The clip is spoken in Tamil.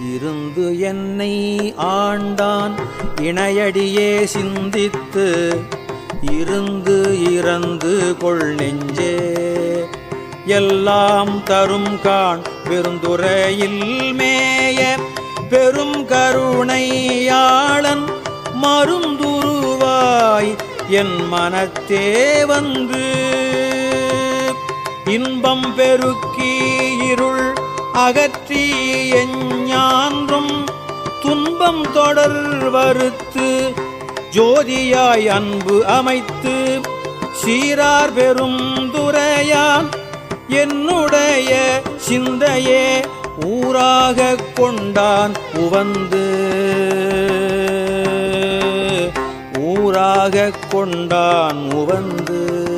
இருந்து என்னை ஆண்டான். இணையடியே சிந்தித்து இருந்து இறந்து கொள் நெஞ்சே. எல்லாம் தரும் காண் பெருந்துரையில் மேய. பெரும் கருணையாளன் மருந்துருவாய். என் மனத்தே வந்து இன்பம் பெருக்கி இருள் அகற்றி எஞ்ஞான்றும் துன்பம் தொடர் வருத்து ஜோதியாய் அன்பு அமைத்து சீரார் பெரும் துறையான் என்னுடைய சிந்தையே ஊராக கொண்டான் உவந்து. ஊராக கொண்டான் உவந்து.